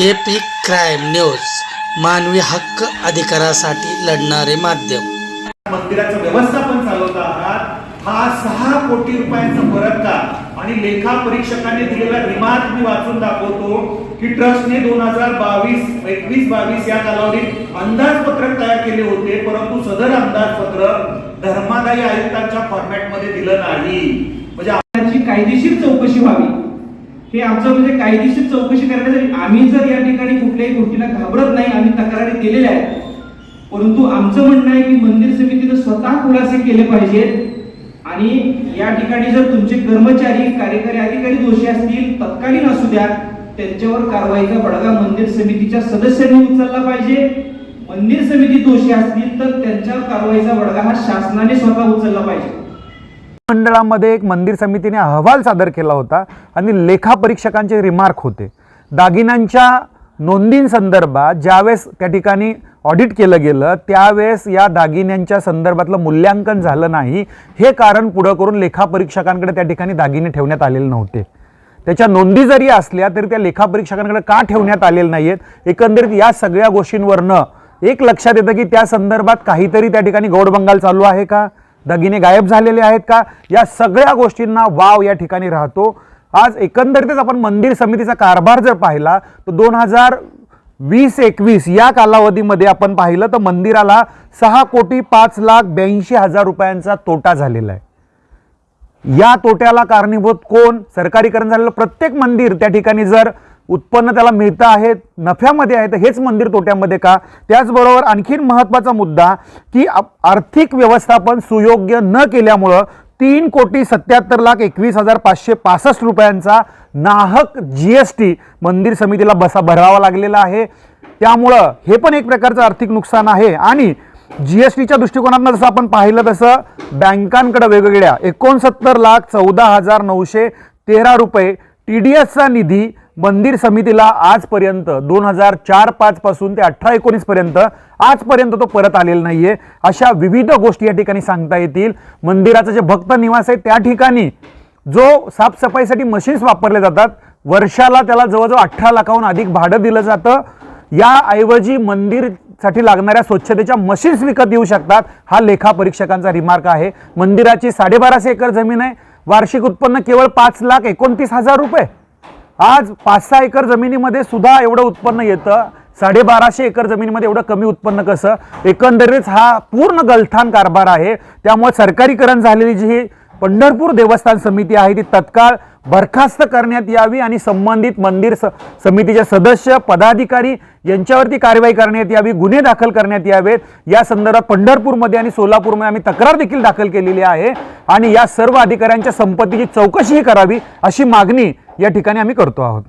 Epic crime news मानवी हक्क अधिकारासाठी लढणारे माध्यम. मंदिराचं व्यवस्थापन चालवत आहात. हा सहा कोटी रुपयांचा फरक का? आणि लेखा परीक्षकाने दिलेला रिमार्क मी वाचून दाखवतो की ट्रस्टने दोन हजार बावीस एकवीस बावीस या कालावधीत अंदाजपत्रक तयार केले होते परंतु सदर अंदाजपत्रक धर्मादायी आयुक्तांच्या फॉर्मॅटमध्ये दिलं नाही. म्हणजे कायदेशीर चौकशी व्हावी. हे आमचं म्हणजे कायदेशीर चौकशी करण्यासाठी आम्ही जर या ठिकाणी कुठल्याही गोष्टीला घाबरत नाही आम्ही तक्रारी केलेल्या आहेत. परंतु आमचं म्हणणं आहे की मंदिर समितीनं स्वतः खुलासे केले पाहिजेत. आणि या ठिकाणी जर तुमचे कर्मचारी कार्यकारी अधिकारी दोषी असतील तत्कालीन असू द्या त्यांच्यावर कारवाईचा बडगा मंदिर समितीच्या सदस्यांनी उचलला पाहिजे. मंदिर समिती दोषी असतील तर त्यांच्यावर कारवाईचा बडगा हा शासनाने स्वतः उचलला पाहिजे. मंडळामध्ये एक मंदिर समितीने अहवाल सादर केला होता आणि लेखापरीक्षकांचे रिमार्क होते. दागिन्यांच्या नोंदींसंदर्भात ज्यावेळेस त्या ठिकाणी ऑडिट केलं गेलं त्यावेळेस या दागिन्यांच्या संदर्भातलं मूल्यांकन झालं नाही. हे कारण पुढं करून लेखापरीक्षकांकडे त्या ठिकाणी दागिने ठेवण्यात आलेले नव्हते. त्याच्या नोंदी जरी असल्या तरी त्या लेखापरीक्षकांकडे का ठेवण्यात आलेल्या आहेत एकंदरीत या सगळ्या गोष्टींवरनं एक लक्षात येतं की त्या संदर्भात काहीतरी त्या ठिकाणी गौडबंगाल चालू आहे का? दागिने गायब झालेले आहेत का? या सगळ्या गोष्टींना वाव या ठिकाणी राहतो. आज एकंदरीतच आपण मंदिर समितीचा कारभार जर पाहिला तर दोन हजार वीस एकवीस या कालावधीमध्ये आपण पाहिलं तर मंदिराला सहा कोटी पाच लाख ब्याऐंशी हजार रुपयांचा तोटा झालेला आहे. या तोट्याला कारणीभूत कोण? सरकारीकरण झालेलं प्रत्येक मंदिर त्या ठिकाणी जर उत्पन्न त्याला मिळतं आहे नफ्यामध्ये आहे तर हेच मंदिर तोट्यामध्ये का? त्याचबरोबर आणखीन महत्त्वाचा मुद्दा की आर्थिक व्यवस्थापन सुयोग्य न केल्यामुळं तीन कोटी सत्याहत्तर लाख एकवीस हजार पाचशे पासष्ट रुपयांचा नाहक जी एस टी मंदिर समितीला बसा भरावा लागलेला आहे. त्यामुळं हे पण एक प्रकारचं आर्थिक नुकसान आहे. आणि जी एस टीच्या दृष्टिकोनातनं जसं आपण पाहिलं तसं बँकांकडे वेगवेगळ्या एकोणसत्तर लाख चौदा हजार नऊशे तेरा रुपये टी डी एसचा निधी मंदिर समितीला आजपर्यंत दोन हजार चार पाच पासून ते अठरा एकोणीस पर्यंत आजपर्यंत तो परत आलेला नाहीये. अशा विविध गोष्टी या ठिकाणी सांगता येतील. मंदिराचं जे भक्त निवास आहे त्या ठिकाणी जो साफसफाईसाठी मशीन्स वापरले जातात वर्षाला त्याला जवळजवळ अठरा लाखाहून अधिक भाडं दिलं जातं. याऐवजी मंदिरसाठी लागणाऱ्या स्वच्छतेच्या मशीन्स विकत येऊ शकतात हा लेखापरीक्षकांचा रिमार्क आहे. मंदिराची साडेबाराशे एकर जमीन आहे. वार्षिक उत्पन्न केवळ पाच लाख एकोणतीस हजार रुपये. आज पाच सहा एकर जमिनीमध्ये सुद्धा एवढं उत्पन्न येतं. साडेबाराशे एकर जमिनीमध्ये एवढं कमी उत्पन्न कसं? एकंदरीत हा पूर्ण गलथान कारभार आहे. त्यामुळे सरकारीकरण झालेली जी ही पंढरपूर देवस्थान समिती आहे ती तत्काळ बरखास्त करण्यात यावी आणि संबंधित मंदिर स समितीचे सदस्य पदाधिकारी यांच्यावरती कारवाई करण्यात यावी गुन्हे दाखल करण्यात यावेत. या संदर्भात पंढरपूरमध्ये आणि सोलापूरमध्ये आम्ही तक्रार देखील दाखल केलेली आहे. आणि या सर्व अधिकाऱ्यांच्या संपत्तीची चौकशीही करावी अशी मागणी या ठिकाणी आम्ही करतो आहोत.